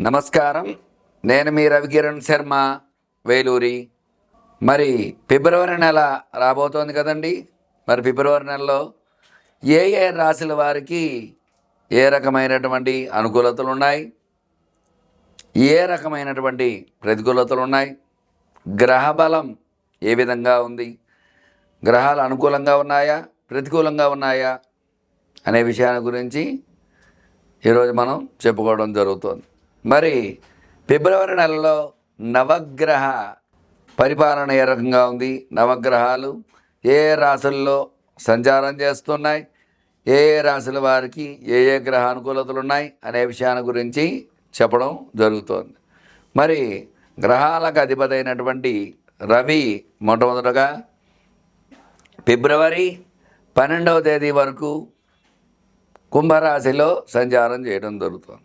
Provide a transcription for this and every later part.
నమస్కారం. నేను మీ రవికిరణ్ శర్మ వేలూరి. మరి ఫిబ్రవరి నెల రాబోతోంది కదండి. మరి ఫిబ్రవరి నెలలో ఏ ఏ రాశుల వారికి ఏ రకమైనటువంటి అనుకూలతలు ఉన్నాయి? ఏ రకమైనటువంటి ప్రతికూలతలు ఉన్నాయి? గ్రహ బలం ఏ విధంగా ఉంది? గ్రహాలు అనుకూలంగా ఉన్నాయా? ప్రతికూలంగా ఉన్నాయా? అనే విషయాన్ని గురించి ఈరోజు మనం చెప్పుకోవడం జరుగుతుంది. మరి ఫిబ్రవరి నెలలో నవగ్రహ పరిపాలన ఏ రకంగా ఉంది? నవగ్రహాలు ఏ రాశుల్లో సంచారం చేస్తున్నాయి? ఏ ఏ రాశుల వారికి ఏ ఏ గ్రహ అనుకూలతలు ఉన్నాయి? అనే విషయాన్ని గురించి చెప్పడం జరుగుతోంది. మరి గ్రహాలకు అధిపతి అయినటువంటి రవి మొట్టమొదటగా ఫిబ్రవరి పన్నెండవ తేదీ వరకు కుంభరాశిలో సంచారం చేయడం జరుగుతుంది.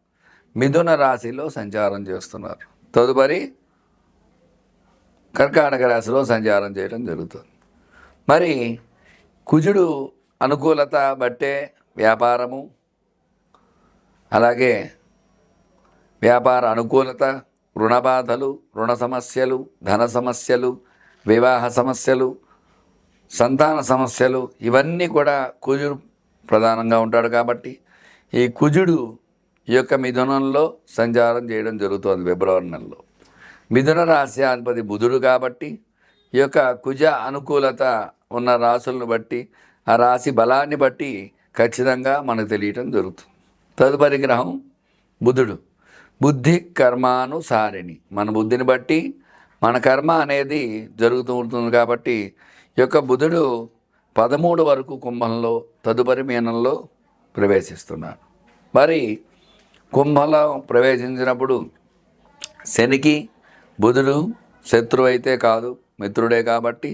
మిథున రాశిలో సంచారం చేస్తున్నారు. తదుపరి కర్కాటక రాశిలో సంచారం చేయడం జరుగుతుంది. మరి కుజుడు అనుకూలత బట్టే వ్యాపారము అలాగే వ్యాపార అనుకూలత రుణబాధలు రుణ సమస్యలు ధన సమస్యలు వివాహ సమస్యలు సంతాన సమస్యలు ఇవన్నీ కూడా కుజుడు ప్రధానంగా ఉంటాడు కాబట్టి ఈ కుజుడు ఈ యొక్క మిథునంలో సంచారం చేయడం జరుగుతుంది ఫిబ్రవరి నెలలో. మిథున రాశి అధిపతి బుధుడు కాబట్టి ఈ యొక్క కుజ అనుకూలత ఉన్న రాశులను బట్టి ఆ రాశి బలాన్ని బట్టి ఖచ్చితంగా మనకు తెలియటం జరుగుతుంది. తదుపరి గ్రహం బుధుడు. బుద్ధి కర్మానుసారిణి. మన బుద్ధిని బట్టి మన కర్మ అనేది జరుగుతూ ఉంటుంది కాబట్టి ఈ యొక్క బుధుడు పదమూడు వరకు కుంభంలో తదుపరి మీనంలో ప్రవేశిస్తున్నాడు. మరి కుంభంలో ప్రవేశించినప్పుడు శనికి బుధుడు శత్రువు అయితే కాదు మిత్రుడే కాబట్టి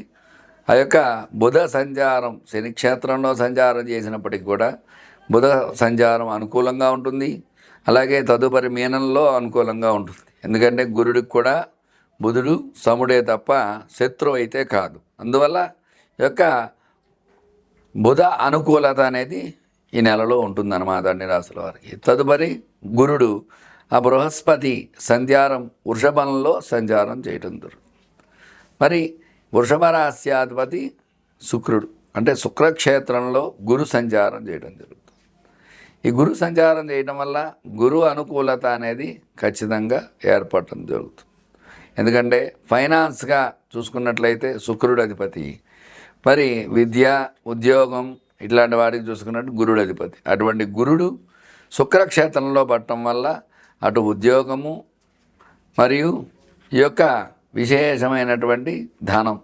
ఆ యొక్క బుధ సంచారం శని క్షేత్రంలో సంచారం చేసినప్పటికి కూడా బుధ సంచారం అనుకూలంగా ఉంటుంది. అలాగే తదుపరి మీనంలో అనుకూలంగా ఉంటుంది. ఎందుకంటే గురుడికి కూడా బుధుడు సముడే తప్ప శత్రువు అయితే కాదు. అందువల్ల ఈ యొక్క బుధ అనుకూలత అనేది ఈ నెలలో ఉంటుందన్నమాట అన్ని రాశుల వారికి. తదుపరి గురుడు ఆ బృహస్పతి సంధ్యారం వృషభంలో సంచారం చేయటం జరుగుతుంది మరి వృషభ రాశ్యాధిపతి శుక్రుడు అంటే శుక్రక్షేత్రంలో గురు సంచారం చేయడం జరుగుతుంది. ఈ గురు సంచారం చేయడం వల్ల గురు అనుకూలత అనేది ఖచ్చితంగా ఏర్పడటం జరుగుతుంది. ఎందుకంటే ఫైనాన్స్గా చూసుకున్నట్లయితే శుక్రుడు అధిపతి. మరి విద్య ఉద్యోగం ఇట్లాంటి వాటికి చూసుకున్నట్టు గురుడు అధిపతి. అటువంటి గురుడు శుక్రక్షేత్రంలో పట్టడం వల్ల అటు ఉద్యోగము మరియు ఈ యొక్క విశేషమైనటువంటి ధనం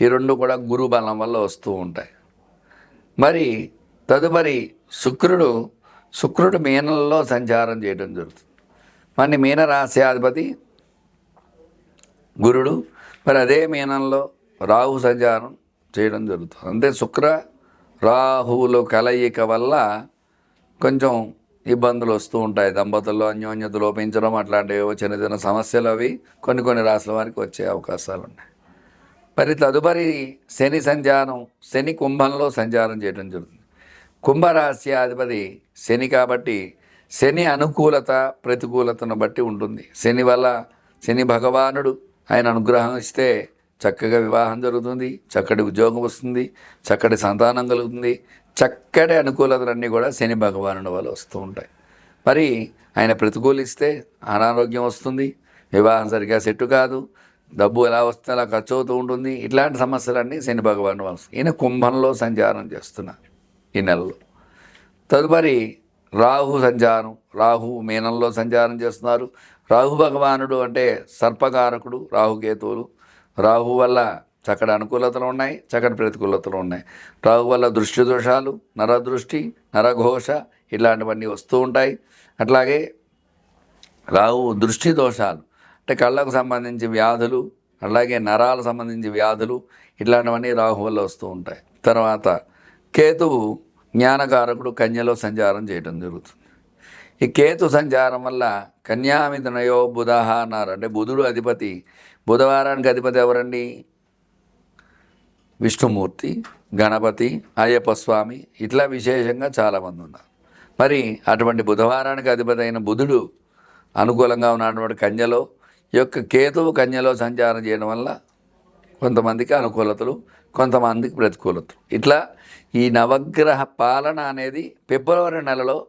ఈ రెండు కూడా గురు బలం వల్ల వస్తూ ఉంటాయి. మరి తదుపరి శుక్రుడు శుక్రుడు మీనంలో సంచారం చేయడం జరుగుతుంది. మరి మీన అధిపతి గురుడు మరి అదే మీనంలో రాహు సంచారం చేయడం జరుగుతుంది. అంటే శుక్ర రాహువులు కలయిక వల్ల కొంచెం ఇబ్బందులు వస్తూ ఉంటాయి. దంపతుల్లో అన్యోన్యత లోపించడం అట్లాంటివి చిన్న చిన్న సమస్యలు అవి కొన్ని కొన్ని రాసుల వారికి వచ్చే అవకాశాలు ఉన్నాయి. మరి తదుపరి శని సంచారం శని కుంభంలో సంచారం చేయడం జరుగుతుంది. కుంభరాశి అధిపతి శని కాబట్టి శని అనుకూలత ప్రతికూలతను బట్టి ఉంటుంది. శని వల్ల శని భగవానుడు ఆయన అనుగ్రహం ఇస్తే చక్కగా వివాహం జరుగుతుంది చక్కటి ఉద్యోగం వస్తుంది చక్కటి సంతానం కలుగుతుంది చక్కటి అనుకూలతలన్నీ కూడా శని భగవానుడి వల్ల వస్తూ ఉంటాయి. మరి ఆయన ప్రతికూలిస్తే అనారోగ్యం వస్తుంది వివాహం సరిగ్గా సెట్టు కాదు డబ్బు ఎలా వస్తే అలా ఖర్చు అవుతూ ఉంటుంది ఇట్లాంటి సమస్యలన్నీ శని భగవాను వస్తాయి. ఈయన కుంభంలో సంచారం చేస్తున్నారు ఈ నెలలో. తదుపరి రాహు సంచారం రాహు మీనంలో సంచారం చేస్తున్నారు. రాహు భగవానుడు అంటే సర్పకారకుడు రాహుకేతువులు. రాహు వల్ల చక్కటి అనుకూలతలు ఉన్నాయి చక్కటి ప్రతికూలతలు ఉన్నాయి. రాహు వల్ల దృష్టి దోషాలు నరదృష్టి నరఘోష ఇలాంటివన్నీ వస్తూ ఉంటాయి. అట్లాగే రాహు దృష్టి దోషాలు అంటే కళ్ళకు సంబంధించి వ్యాధులు అలాగే నరాలకు సంబంధించి వ్యాధులు ఇట్లాంటివన్నీ రాహు వల్ల వస్తూ ఉంటాయి. తర్వాత కేతువు జ్ఞానకారకుడు కన్యలో సంచారం చేయడం జరుగుతుంది. ఈ కేతు సంచారం వల్ల కన్యామిదనయో బుధహ అన్నారు. అంటే బుధుడు అధిపతి బుధవారానికి అధిపతి ఎవరండి? విష్ణుమూర్తి గణపతి అయ్యప్ప స్వామి ఇట్లా విశేషంగా చాలామంది ఉన్నారు. మరి అటువంటి బుధవారానికి అధిపతి అయిన బుధుడు అనుకూలంగా ఉన్నటువంటి కన్యలో ఈ యొక్క కేతువు కన్యలో సంచారం చేయడం వల్ల కొంతమందికి అనుకూలతలు కొంతమందికి ప్రతికూలతలు. ఇట్లా ఈ నవగ్రహ పాలన అనేది ఫిబ్రవరి నెలలో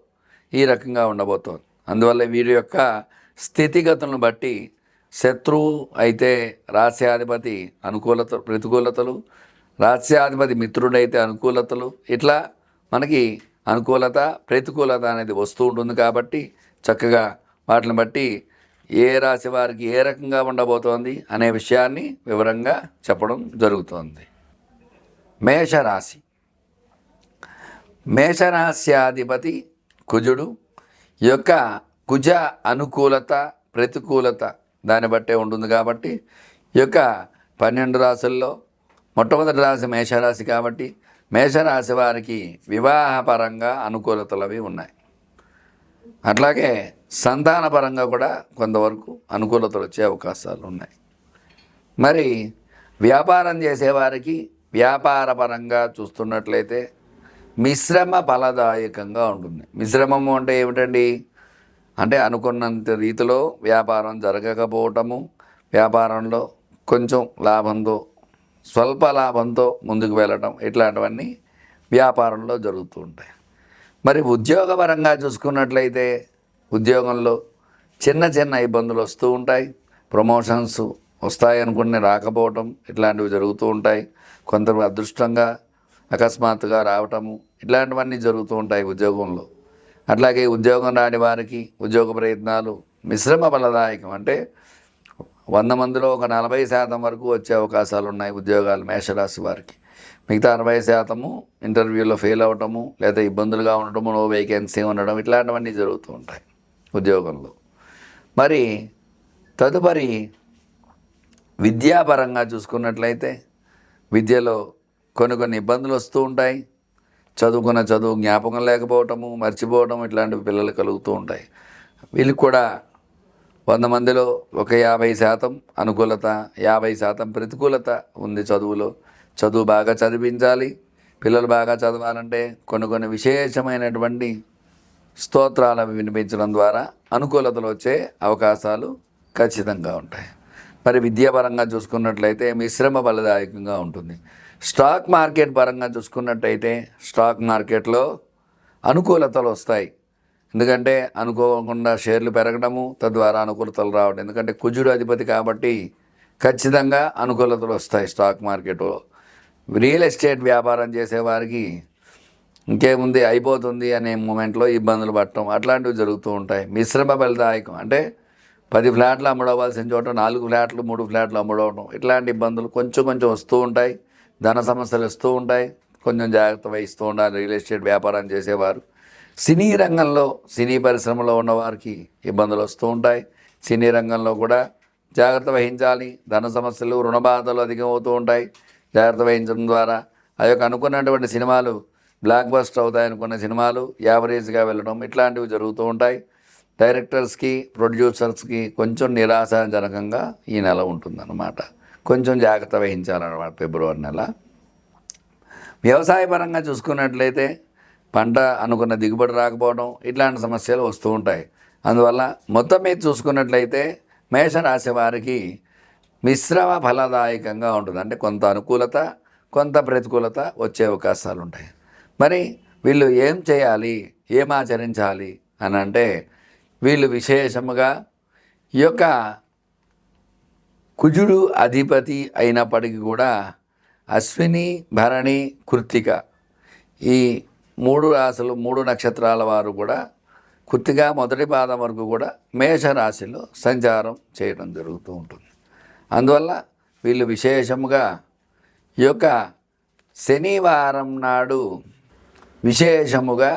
ఈ రకంగా ఉండబోతోంది. అందువల్ల వీరి యొక్క స్థితిగతులను బట్టి శత్రువు అయితే రాస్యాధిపతి అనుకూలత ప్రతికూలతలు రాస్యాధిపతి మిత్రుడైతే అనుకూలతలు. ఇట్లా మనకి అనుకూలత ప్రతికూలత అనేది వస్తూ ఉంటుంది కాబట్టి చక్కగా వాటిని బట్టి ఏ రాశి వారికి ఏ రకంగా ఉండబోతోంది అనే విషయాన్ని వివరంగా చెప్పడం జరుగుతోంది. మేషరాశి. మేషరాశ్యాధిపతి కుజుడు. ఈ యొక్క కుజ అనుకూలత ప్రతికూలత దాన్ని బట్టే ఉంటుంది కాబట్టి ఈ యొక్క పన్నెండు రాసుల్లో మొట్టమొదటి రాశి మేషరాశి కాబట్టి మేషరాశి వారికి వివాహపరంగా అనుకూలతలవి ఉన్నాయి. అట్లాగే సంతానపరంగా కూడా కొంతవరకు అనుకూలతలు వచ్చే అవకాశాలు ఉన్నాయి. మరి వ్యాపారం చేసేవారికి వ్యాపారపరంగా చూస్తున్నట్లయితే మిశ్రమ ఫలదాయకంగా ఉంటుంది. మిశ్రమము అంటే ఏమిటండి? అంటే అనుకున్నంత రీతిలో వ్యాపారం జరగకపోవటము వ్యాపారంలో కొంచెం లాభంతో స్వల్ప లాభంతో ముందుకు వెళ్ళటం ఇట్లాంటివన్నీ వ్యాపారంలో జరుగుతూ ఉంటాయి. మరి ఉద్యోగపరంగా చూసుకున్నట్లయితే ఉద్యోగంలో చిన్న చిన్న ఇబ్బందులు వస్తూ ఉంటాయి. ప్రమోషన్స్ వస్తాయి అనుకుని రాకపోవటం ఇట్లాంటివి జరుగుతూ ఉంటాయి. కొంత అదృష్టంగా అకస్మాత్తుగా రావటము ఇట్లాంటివన్నీ జరుగుతూ ఉంటాయి ఉద్యోగంలో. అట్లాగే ఉద్యోగం రాని వారికి ఉద్యోగ ప్రయత్నాలు మిశ్రమ ఫలదాయకం. అంటే వంద మందిలో ఒక నలభై శాతం వరకు వచ్చే అవకాశాలు ఉన్నాయి ఉద్యోగాలు మేషరాశి వారికి. మిగతా అరవై శాతము ఇంటర్వ్యూలో ఫెయిల్ అవ్వటము లేదా ఇబ్బందులుగా ఉండటము నో వేకెన్సీ ఉండడం ఇట్లాంటివన్నీ జరుగుతూ ఉంటాయి ఉద్యోగంలో. మరి తదుపరి విద్యాపరంగా చూసుకున్నట్లయితే విద్యలో కొన్ని కొన్ని ఇబ్బందులు వస్తూ ఉంటాయి. చదువుకున్న చదువు జ్ఞాపకం లేకపోవటము మర్చిపోవటం ఇట్లాంటివి పిల్లలు కలుగుతూ ఉంటాయి. వీళ్ళకి కూడా వంద మందిలో ఒక యాభై శాతం అనుకూలత యాభై శాతం ప్రతికూలత ఉంది చదువులో. చదువు బాగా చదివించాలి పిల్లలు బాగా చదవాలంటే కొన్ని కొన్ని విశేషమైనటువంటి స్తోత్రాలు వినిపించడం ద్వారా అనుకూలతలు వచ్చే అవకాశాలు ఖచ్చితంగా ఉంటాయి. మరి విద్యాపరంగా చూసుకున్నట్లయితే మిశ్రమ ఫలదాయకంగా ఉంటుంది. స్టాక్ మార్కెట్ పరంగా చూసుకున్నట్టయితే స్టాక్ మార్కెట్లో అనుకూలతలు వస్తాయి. ఎందుకంటే అనుకోకుండా షేర్లు పెరగడము తద్వారా అనుకూలతలు రావడం. ఎందుకంటే కుజుడు అధిపతి కాబట్టి ఖచ్చితంగా అనుకూలతలు వస్తాయి స్టాక్ మార్కెట్లో. రియల్ ఎస్టేట్ వ్యాపారం చేసేవారికి ఇంకేముంది అయిపోతుంది అనే మూమెంట్లో ఇబ్బందులు పడటం అట్లాంటివి జరుగుతూ ఉంటాయి. మిశ్రమ ఫలదాయకం అంటే పది ఫ్లాట్లు అమ్ముడవలసిన చోట నాలుగు ఫ్లాట్లు మూడు ఫ్లాట్లు అమ్ముడవడం ఇట్లాంటి ఇబ్బందులు కొంచెం కొంచెం వస్తూ ఉంటాయి. ధన సమస్యలు వస్తూ ఉంటాయి. కొంచెం జాగ్రత్త వహిస్తూ ఉండాలి. రియల్ ఎస్టేట్ వ్యాపారం చేసేవారు. సినీ రంగంలో సినీ పరిశ్రమలో ఉన్నవారికి ఇబ్బందులు వస్తూ ఉంటాయి. సినీ రంగంలో కూడా జాగ్రత్త వహించాలి. ధన సమస్యలు రుణ బాధలు అధికమవుతూ ఉంటాయి. జాగ్రత్త వహించడం ద్వారా ఆ యొక్క అనుకున్నటువంటి సినిమాలు బ్లాక్ బస్టర్ అవుతాయి అనుకున్న సినిమాలు యావరేజ్గా వెళ్ళడం ఇట్లాంటివి జరుగుతూ ఉంటాయి. డైరెక్టర్స్కి ప్రొడ్యూసర్స్కి కొంచెం నిరాశాజనకంగా ఈ నెల ఉంటుందన్నమాట. కొంచెం జాగ్రత్త వహించాలన్నమాట ఫిబ్రవరి నెల. వ్యవసాయపరంగా చూసుకున్నట్లయితే పంట అనుకున్న దిగుబడి రాకపోవడం ఇట్లాంటి సమస్యలు వస్తూ ఉంటాయి. అందువల్ల మొత్తం మీద చూసుకున్నట్లయితే మేషరాశి వారికి మిశ్రమ ఫలదాయకంగా ఉంటుంది. అంటే కొంత అనుకూలత కొంత ప్రతికూలత వచ్చే అవకాశాలు ఉంటాయి. మరి వీళ్ళు ఏం చేయాలి? ఏం ఆచరించాలి? అని అంటే వీళ్ళు విశేషముగా ఈ యొక్క కుజుడు అధిపతి అయినప్పటికీ కూడా అశ్విని భరణి కృత్తిక ఈ మూడు రాశులు మూడు నక్షత్రాల వారు కూడా కృత్తిక మొదటి పాదం వరకు కూడా మేషరాశిలో సంచారం చేయడం జరుగుతూ ఉంటుంది. అందువల్ల వీళ్ళు విశేషముగా ఈ యొక్క శనివారం నాడు విశేషముగా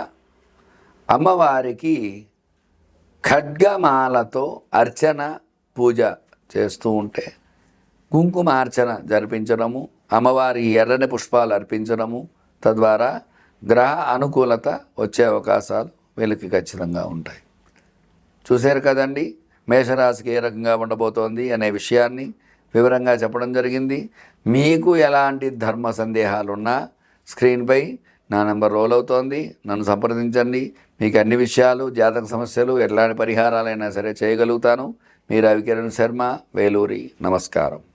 అమ్మవారికి ఖడ్గమాలతో అర్చన పూజ చేస్తూ ఉంటే కుంకుమ అర్చన జరిపించడము అమ్మవారి ఎర్రని పుష్పాలు అర్పించడము తద్వారా గ్రహ అనుకూలత వచ్చే అవకాశాలు వీళ్ళకి ఖచ్చితంగా ఉంటాయి. చూశారు కదండి మేషరాశికి ఏ రకంగా ఉండబోతోంది అనే విషయాన్ని వివరంగా చెప్పడం జరిగింది. మీకు ఎలాంటి ధర్మ సందేహాలున్నా స్క్రీన్పై నా నెంబర్ రోల్ అవుతోంది. నన్ను సంప్రదించండి. మీకు అన్ని విషయాలు జాతక సమస్యలు ఎట్లాంటి పరిహారాలైనా సరే చేయగలుగుతాను. మీరు రవికిరణ్ శర్మ వేలూరి నమస్కారం.